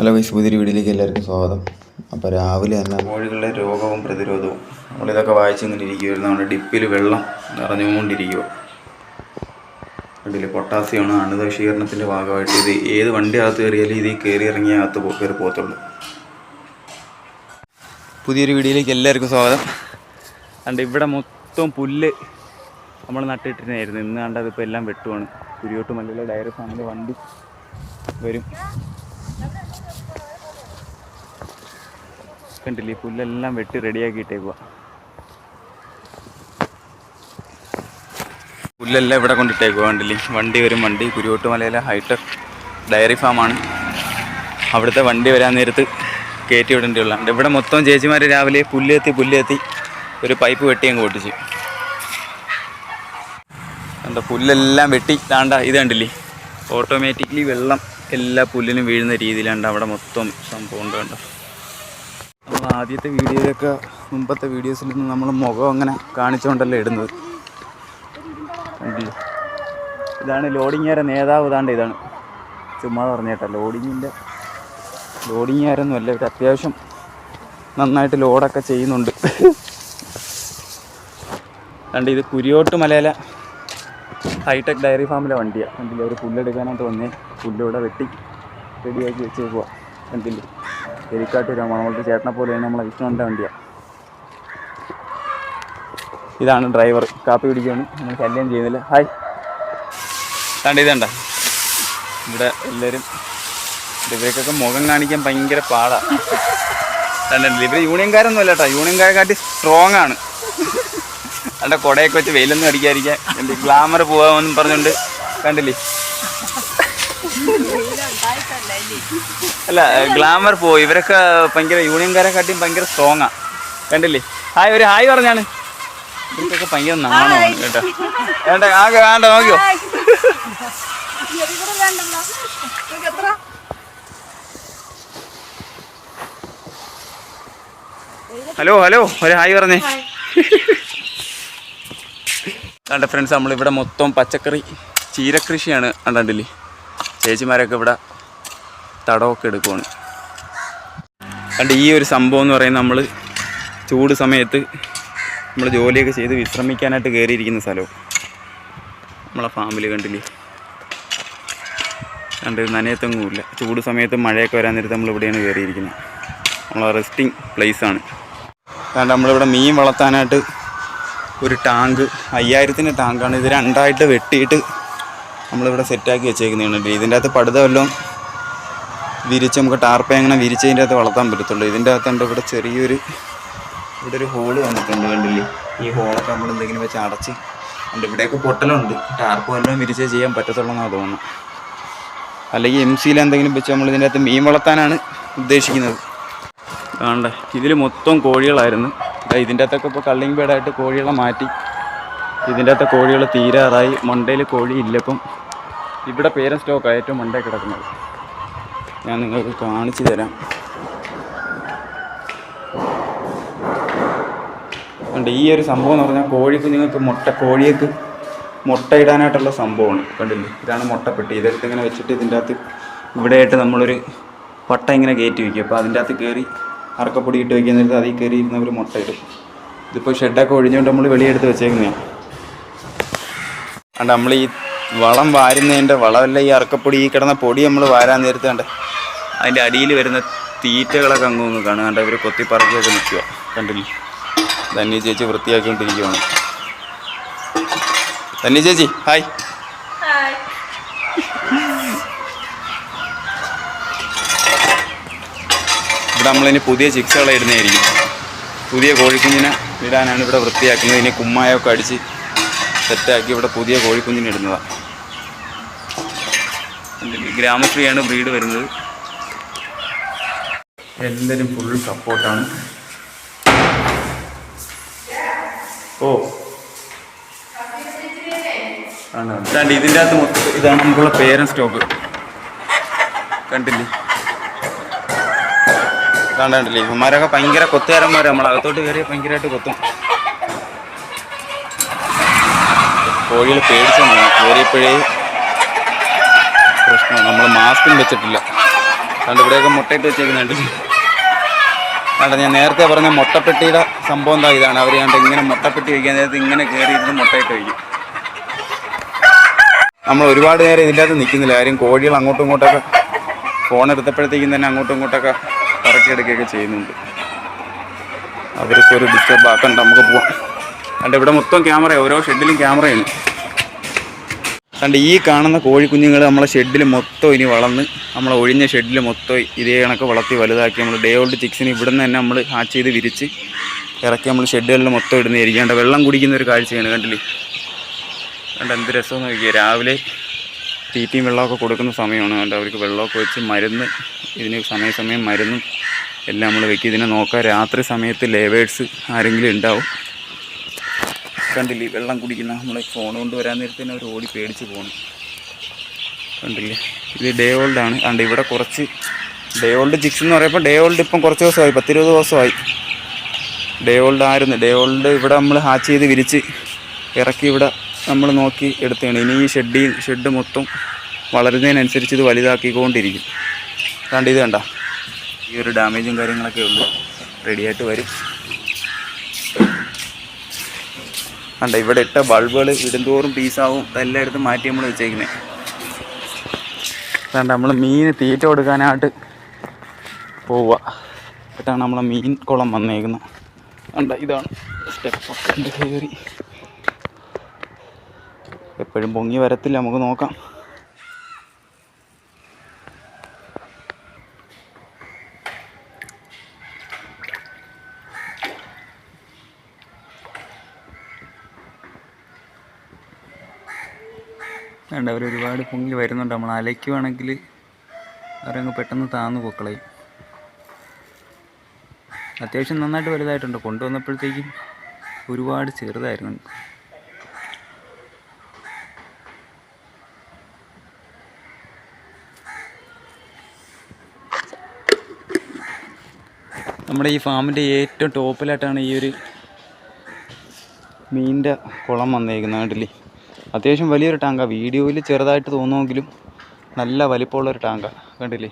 Hello guys പുതിയൊരു വീഡിയോയിലേക്ക് എല്ലാവർക്കും സ്വാഗതം. അപ്പോൾ രാവിലെ തന്നെ കോഴികളുടെ രോഗവും പ്രതിരോധവും നമ്മളിതൊക്കെ വായിച്ചിങ്ങനെ ഇരിക്കുമായിരുന്നു നമ്മുടെ ഡിപ്പിൽ വെള്ളം നിറഞ്ഞുകൊണ്ടിരിക്കുക ഇതിൽ പൊട്ടാസ്യമാണ് അണുനശീകരണത്തിന്റെ ഭാഗമായിട്ട് ഇത് ഏത് വണ്ടി അകത്ത് കയറിയാലും ഇത് കയറി ഇറങ്ങിയ അകത്ത് കയറി പോകത്തുള്ളൂ. പുതിയൊരു വീഡിയോയിലേക്ക് എല്ലാവർക്കും സ്വാഗതം. കണ്ട് ഇവിടെ മൊത്തം പുല്ല് നമ്മൾ നട്ടിട്ടിരുന്നായിരുന്നു. ഇന്ന് കണ്ടത് ഇപ്പോൾ എല്ലാം വെട്ടുവാണ്. കുരിയോട്ട് മല്ലിലെ ഡയറി ഫാമിലെ വണ്ടി വരും. കണ്ടില്ലേ? പുല്ലെല്ലാം വെട്ടി റെഡിയാക്കിയിട്ടേക്കുക പുല്ലെല്ലാം ഇവിടെ കൊണ്ടിട്ടേക്കുക കണ്ടില്ലേ? വണ്ടി വരും വണ്ടി. കുരുവോട്ടുമലയിലെ ഹൈടെക് ഡയറി ഫാമാണ്. അവിടുത്തെ വണ്ടി വരാൻ നേരത്ത് കയറ്റി വിടേണ്ടിയുള്ളതാണ് ഇവിടെ മൊത്തം ചേച്ചിമാർ രാവിലെ പുല്ലെത്തി പുല്ലെത്തി ഒരു പൈപ്പ് വെട്ടി അങ്ങ് പൊട്ടിച്ച്. എന്താ പുല്ലെല്ലാം വെട്ടി. താണ്ട ഇത് കണ്ടില്ലേ? ഓട്ടോമാറ്റിക്കലി വെള്ളം എല്ലാ പുല്ലിനും വീഴുന്ന രീതിയിലാണ്ട് അവിടെ മൊത്തം സംഭവം ഉണ്ട് കണ്ടോ? നമ്മൾ ആദ്യത്തെ വീഡിയോയിലൊക്കെ മുമ്പത്തെ വീഡിയോസിൽ നിന്ന് നമ്മൾ മുഖം അങ്ങനെ കാണിച്ചുകൊണ്ടല്ലേ ഇടുന്നത്. ഇതാണ് ലോഡിങ്ങുകാരെ നേതാവ്. ഇതാണ്ട് ഇതാണ്. ചുമ്മാ പറഞ്ഞേട്ടാ. ലോഡിങ്ങിന്റെ ലോഡിങ്ങുകാരൊന്നും അല്ല. ഇവർ അത്യാവശ്യം നന്നായിട്ട് ലോഡൊക്കെ ചെയ്യുന്നുണ്ട്. കണ്ട് ഇത് കുരിയോട്ട് മലയിലെ ഹൈടെക് ഡയറി ഫാമിലെ വണ്ടിയാണ് കണ്ടില്ലേ? ഒരു പുല്ലെടുക്കാനായിട്ട് വന്നേ. പുല്ലിവിടെ വെട്ടി റെഡിയാക്കി വെച്ചേക്കുക കണ്ടില്ലേ? എലിക്കാട്ട് രാമാണ് ചേട്ടനെ പോലെയാണ് നമ്മളെ വിഷ്ണുവിന്റെ വണ്ടിയാണ് ഇതാണ് ഡ്രൈവർ കാപ്പി പിടിക്കുകയാണ് നമ്മൾ ശല്യം ചെയ്യുന്നില്ല. ഹായ് കണ്ട ഇതണ്ട? ഇവിടെ എല്ലാവരും ഇവർക്കൊക്കെ മുഖം കാണിക്കാൻ ഭയങ്കര പാടാണ് കണ്ടിട്ടില്ല ഇവർ യൂണിയൻകാരൊന്നും അല്ല കേട്ടോ. യൂണിയൻകാരെക്കാട്ടി സ്ട്രോങ് ആണ്. അവിടെ കുടയൊക്കെ വെച്ച് വെയിലൊന്നും അടിക്കാതിരിക്കാൻ എന്ത് ഗ്ലാമർ പോകാമെന്നും പറഞ്ഞുകൊണ്ട് കണ്ടില്ലേ? അല്ല ഗ്ലാമർ പോയി. ഇവരൊക്കെ ഭയങ്കര യൂണിയൻകാരെ കാട്ടിയും ഭയങ്കര സ്ട്രോങ് ആ. കണ്ടില്ലേ? ഹായ് ഒരു ഹായ് പറഞ്ഞാണ്. ഇവർക്കൊക്കെ ഭയങ്കര നാണോ കേട്ടോ. വേണ്ട ആകെ വേണ്ട നോക്കിയോ? ഹലോ ഹലോ ഒരു ഹായ് പറഞ്ഞേ. കണ്ട ഫ്രണ്ട്സ് നമ്മളിവിടെ മൊത്തം പച്ചക്കറി ചീരക്കൃഷിയാണ് കണ്ടില്ലേ? ചേച്ചിമാരൊക്കെ ഇവിടെ തടമൊക്കെ എടുക്കുവാണ്. കണ്ട് ഈ ഒരു സംഭവം എന്ന് പറയുന്നത് നമ്മൾ ചൂട് സമയത്ത് നമ്മൾ ജോലിയൊക്കെ ചെയ്ത് വിശ്രമിക്കാനായിട്ട് കയറിയിരിക്കുന്ന സ്ഥലവും നമ്മളെ ഫാമിൽ കണ്ടില്ലേ? കണ്ട് നനയത്തൊന്നുമില്ല ചൂട് സമയത്ത് മഴയൊക്കെ വരാൻ നേരത്ത് നമ്മൾ ഇവിടെയാണ് കയറിയിരിക്കുന്നത്. നമ്മളെ റെസ്റ്റിംഗ് പ്ലേസാണ് കാരണം നമ്മളിവിടെ മീൻ വളർത്താനായിട്ട് ഒരു ടാങ്ക് അയ്യായിരത്തിന്റെ ടാങ്കാണ്. ഇത് രണ്ടായിട്ട് വെട്ടിയിട്ട് നമ്മളിവിടെ സെറ്റാക്കി വെച്ചേക്കുന്നതാണ്. ഇതിന്റെ അകത്ത് പടുത വല്ലതും വിരിച്ച് നമുക്ക് ടാർപ്പ അങ്ങനെ വിരിച്ചതിന്റെ അകത്ത് വളർത്താൻ പറ്റത്തുള്ളൂ. ഇതിന്റെ അകത്തുണ്ട് ഇവിടെ ചെറിയൊരു ഇവിടെ ഒരു ഹോൾ വന്നിട്ടുണ്ട് കണ്ടില്ലേ? ഈ ഹോളൊക്കെ നമ്മൾ എന്തെങ്കിലും വെച്ച് അടച്ച് ഉണ്ട് ഇവിടെയൊക്കെ പൊട്ടലുണ്ട്. ടാർപ്പ് വല്ലതും വിരിച്ചേ ചെയ്യാൻ പറ്റത്തുള്ളൂ എന്നാണ് തോന്നുന്നത്. അല്ലെങ്കിൽ എം സിയിൽ എന്തെങ്കിലും വെച്ച് നമ്മൾ ഇതിന്റെ അകത്ത് മീൻ വളർത്താനാണ് ഉദ്ദേശിക്കുന്നത്. കാണണ്ടേ. ഇതിൽ മൊത്തം കോഴികളായിരുന്നു. ഇതിന്റെ അകത്തൊക്കെ ഇപ്പോൾ കള്ളിങ് ബേഡായിട്ട് കോഴികളെ മാറ്റി. ഇതിന്റെ അകത്തെ കോഴികൾ തീരാറായി. മണ്ടയിൽ കോഴി ഇല്ലപ്പം ഇവിടെ പേരൻ സ്റ്റോക്കാണ്. ഏറ്റവും മണ്ടയിൽ കിടക്കുന്നത്. ഞാൻ നിങ്ങൾക്ക് കാണിച്ചു തരാം. കണ്ട് ഈ ഒരു സംഭവം എന്ന് പറഞ്ഞാൽ കോഴിക്ക് നിങ്ങൾക്ക് മുട്ട കോഴിയൊക്കെ മുട്ടയിടാനായിട്ടുള്ള സംഭവമാണ്. കണ്ടില്ലേ? ഇതാണ് മുട്ടപ്പെട്ടി ഇതെടുത്ത് ഇങ്ങനെ വെച്ചിട്ട് ഇതിന്റെ അകത്ത് ഇവിടെയായിട്ട് നമ്മളൊരു പട്ട ഇങ്ങനെ കയറ്റി വയ്ക്കും. അപ്പോൾ അതിന്റെ അകത്ത് കയറി അറക്കപ്പൊടി ഇട്ട് വയ്ക്കുന്നിടത്ത് അതിൽ കയറി ഇരുന്നവർ മുട്ടയിടും ഇതിപ്പോൾ ഷെഡൊക്കെ ഒഴിഞ്ഞുകൊണ്ട് നമ്മൾ വെളിയെടുത്ത് വെച്ചേക്കുന്നതാണ്. കണ്ട നമ്മൾ ഈ വളം വാരുന്നതിന്റെ വളമല്ല ഈ അറക്കപ്പൊടി ഈ കിടന്ന പൊടി നമ്മൾ വാരാൻ നേരത്തെ കണ്ട അതിന്റെ അടിയിൽ വരുന്ന തീറ്റകളൊക്കെ അങ്ങ് ഒന്ന് കാണുക കണ്ട ഇവർ കൊത്തിപ്പറക്കിയൊക്കെ നിൽക്കുക കണ്ടില്ല? ധന്യ ചേച്ചി വൃത്തിയാക്കിക്കൊണ്ടിരിക്കുകയാണ് ധന്യ ചേച്ചി ഹായ്. ഇവിടെ നമ്മളിനി പുതിയ ചിക്സുകളെ ഇടുന്നതായിരിക്കും. പുതിയ കോഴിക്കുഞ്ഞിനെ ഇടാനാണ് ഇവിടെ വൃത്തിയാക്കുന്നത്. ഇനി കുമ്മായൊക്കെ അടിച്ച് സെറ്റാക്കി ഇവിടെ പുതിയ കോഴിക്കുഞ്ഞിനെ ഇടുന്നതാണ് ഗ്രാമശ്രീയാണ് ബ്രീഡ് വരുന്നത്. എല്ലാവരും ഫുൾ സപ്പോർട്ടാണ് ഓ. ഇതാണ്ട് ഇതിന്റെ അകത്ത് മൊത്തം ഇതാണ് നമുക്കുള്ള പേരൻ സ്റ്റോക്ക് കണ്ടില്ലേ? കണ്ടില്ലേ? ഇവന്മാരൊക്കെ ഭയങ്കര കൊത്തുകാരന്മാർ നമ്മൾ അകത്തോട്ട് കയറിയ ഭയങ്കരമായിട്ട് കൊത്തും. കോഴികൾ പേടിച്ചു കയറിയപ്പോഴേ പ്രശ്നമാണ്. നമ്മൾ മാസ്കും വെച്ചിട്ടില്ല. കണ്ടിവിടെയൊക്കെ മുട്ടയിട്ട് വെച്ചേക്കുന്നുണ്ട്. അല്ല ഞാൻ നേരത്തെ പറഞ്ഞ മുട്ടപ്പെട്ടിയുടെ സംഭവം എന്താ? ഇതാണ്. അവർ കണ്ട് ഇങ്ങനെ മുട്ടപ്പെട്ടി വയ്ക്കാൻ നേരത്ത് ഇങ്ങനെ കയറി ഇരുന്ന് മുട്ടയിട്ട് വയ്ക്കും. നമ്മൾ ഒരുപാട് നേരം ഇതിന്റെ അകത്ത് നിൽക്കുന്നില്ല. കാര്യം കോഴികൾ അങ്ങോട്ടും ഇങ്ങോട്ടൊക്കെ ഫോൺ എടുത്തപ്പോഴത്തേക്കും തന്നെ അങ്ങോട്ടും ഇങ്ങോട്ടൊക്കെ പറക്കിയെടുക്കുകയൊക്കെ ചെയ്യുന്നുണ്ട്. അവർക്കൊരു ഡിസ്റ്റർബ് ആക്കണ്ട നമുക്ക് പോവാം. കണ്ട് ഇവിടെ മൊത്തം ക്യാമറയാണ് ഓരോ ഷെഡിലും ക്യാമറയാണ് കണ്ട് ഈ കാണുന്ന കോഴിക്കുഞ്ഞുങ്ങൾ നമ്മളെ ഷെഡിൽ മൊത്തം ഇനി വളർന്ന് നമ്മളെ ഒഴിഞ്ഞ ഷെഡിൽ മൊത്തം ഇതേ കണക്ക് വളർത്തി വലുതാക്കി നമ്മൾ ഡേ ഓൾഡ് ചിക്സിന് ഇവിടെ നിന്ന് തന്നെ നമ്മൾ ഹാച്ച് ചെയ്ത് വിരിച്ച് ഇറക്കി നമ്മൾ ഷെഡുകളിൽ മൊത്തം ഇടുന്നതായിരിക്കും കണ്ട വെള്ളം കുടിക്കുന്ന ഒരു കാഴ്ചയാണ് കണ്ടില്ലേ? കണ്ട എന്ത് രസമെന്ന് നോക്കിയാൽ രാവിലെ തീറ്റയും വെള്ളമൊക്കെ കൊടുക്കുന്ന സമയമാണ് കണ്ട്. അവർക്ക് വെള്ളമൊക്കെ വെച്ച് മരുന്ന് ഇതിന് സമയസമയം മരുന്നും എല്ലാം നമ്മൾ വെക്കി. ഇതിനെ നോക്കാം രാത്രി സമയത്ത് ലേവേഴ്സ് ആരെങ്കിലും ഉണ്ടാവും. കണ്ടില്ലേ? വെള്ളം കുടിക്കുന്ന നമ്മൾ ഫോൺ കൊണ്ട് വരാൻ നേരത്തെ തന്നെ അവർ ഓടി പേടിച്ച് പോകണം കണ്ടില്ലേ? ഇത് ഡേ ഓൾഡ് ആണ്. കണ്ട് ഇവിടെ കുറച്ച് ഡേ ഓൾഡ് ജിക്സ് എന്ന് പറയുമ്പോൾ ഡേ ഓൾഡ് ഇപ്പം കുറച്ച് ദിവസമായി പത്തിരുപത് ദിവസമായി. ഡേ ഓൾഡ് ആയിരുന്നു. ഡേ ഓൾഡ് ഇവിടെ നമ്മൾ ഹാച്ച് ചെയ്ത് വിരിച്ച് ഇറക്കി ഇവിടെ നമ്മൾ നോക്കി എടുത്തതാണ്. ഇനി ഈ ഷെഡ് ഷെഡ് മൊത്തം വളരുന്നതിനനുസരിച്ച് ഇത് വലുതാക്കിക്കൊണ്ടിരിക്കും. കണ്ട് ഇത് കണ്ട? ഈ ഒരു ഡാമേജും കാര്യങ്ങളൊക്കെ ഉള്ളൂ റെഡിയായിട്ട് വരും. കണ്ട ഇവിടെ ഇട്ട ബൾബുകൾ ഇടുന്തോറും പീസാവും എല്ലായിടത്തും മാറ്റി നമ്മൾ വെച്ചേക്കുന്നത് കണ്ട നമ്മൾ മീൻ തീറ്റ കൊടുക്കാനായിട്ട് പോവുക. എന്നിട്ടാണ് നമ്മളെ മീൻ കുളം വന്നേക്കുന്നത്. കണ്ട ഇതാണ് സ്റ്റെപ്പ് കയറി. എപ്പോഴും പൊങ്ങി വരത്തില്ല നമുക്ക് നോക്കാം. വേണ്ട അവർ ഒരുപാട് പൊങ്ങി വരുന്നുണ്ട്. നമ്മൾ അലയ്ക്കുവാണെങ്കിൽ അവരങ്ങ് പെട്ടെന്ന് താന്ന് പൊക്കളയും അത്യാവശ്യം നന്നായിട്ട് വലുതായിട്ടുണ്ട്. കൊണ്ടുവന്നപ്പോഴത്തേക്കും ഒരുപാട് ചെറുതായിരുന്നു. നമ്മുടെ ഈ ഫാമിന്റെ ഏറ്റവും ടോപ്പിലായിട്ടാണ് ഈ ഒരു മീനിന്റെ കുളം വന്നേക്കുന്നത് കണ്ടില്ലേ? അത്യാവശ്യം വലിയൊരു ടാങ്ക. വീഡിയോയിൽ ചെറുതായിട്ട് തോന്നുമെങ്കിലും നല്ല വലിപ്പമുള്ളൊരു ടാങ്ക. കണ്ടില്ലേ?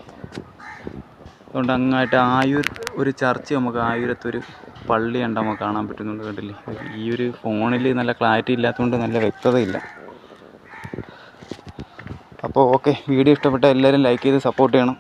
അതുകൊണ്ട് അങ്ങായിട്ട് ആയൂർ ഒരു ചർച്ച് നമുക്ക് ആയൂരത്തൊരു പള്ളി ഉണ്ട് നമുക്ക് കാണാൻ പറ്റുന്നുണ്ട്. കണ്ടില്ലേ? ഈ ഒരു ഫോണിൽ നല്ല ക്ലാരിറ്റി ഇല്ലാത്തതുകൊണ്ട് നല്ല വ്യക്തതയില്ല. അപ്പോൾ ഓക്കെ. വീഡിയോ ഇഷ്ടപ്പെട്ട എല്ലാവരും ലൈക്ക് ചെയ്ത് സപ്പോർട്ട് ചെയ്യണം.